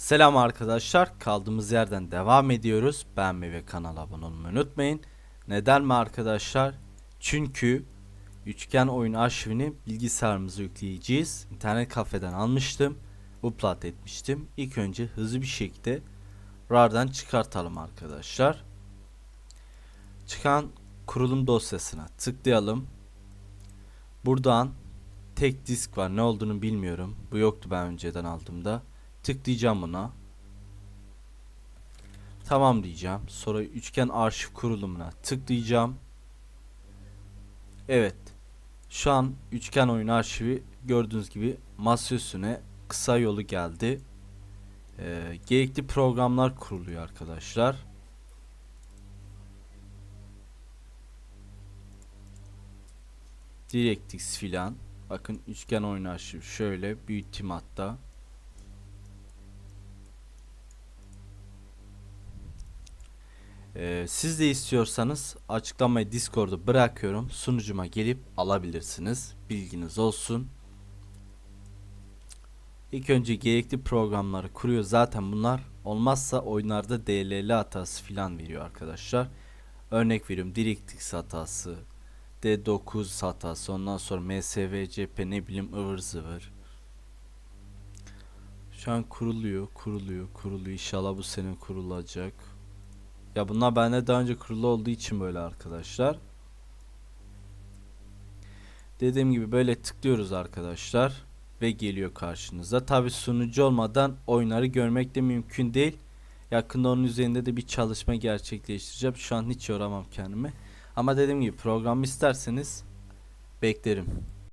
Selam arkadaşlar. Kaldığımız yerden devam ediyoruz. Beğenmeyi ve kanala abone olmayı unutmayın. Neden mi arkadaşlar? Çünkü üçgen oyun arşivini bilgisayarımıza yükleyeceğiz. İnternet kafeden almıştım. Upload etmiştim. İlk önce hızlı bir şekilde RAR'dan çıkartalım arkadaşlar. Çıkan kurulum dosyasına tıklayalım. Buradan tek disk var. Ne olduğunu bilmiyorum. Bu yoktu ben önceden aldığımda. Tıklayacağım buna. Tamam diyeceğim. Sonra üçgen arşiv kurulumuna tıklayacağım. Evet. Şu an üçgen oyun arşivi gördüğünüz gibi masa üstüne kısa yolu geldi. Ee, gerekli programlar kuruluyor arkadaşlar. DirectX filan. Bakın üçgen oyun arşivi şöyle büyüteyim hatta. Ee, siz de istiyorsanız açıklamayı Discord'a bırakıyorum. Sunucuma gelip alabilirsiniz. Bilginiz olsun. İlk önce gerekli programları kuruyor. Zaten bunlar olmazsa oyunlarda DLL hatası filan veriyor arkadaşlar. Örnek veriyorum DirectX hatası, D9 hatası, ondan sonra MSVCP ne bileyim ıvır zıvır. Şu an kuruluyor, kuruluyor, kuruluyor. İnşallah bu sene kurulacak. Ya bunlar bende daha önce kurulu olduğu için böyle arkadaşlar. Dediğim gibi böyle tıklıyoruz arkadaşlar ve geliyor karşınıza. Tabi sunucu olmadan oyunları görmek de mümkün değil. Yakında onun üzerinde de bir çalışma gerçekleştireceğim. Şu an hiç yoramam kendimi. Ama dediğim gibi program isterseniz beklerim.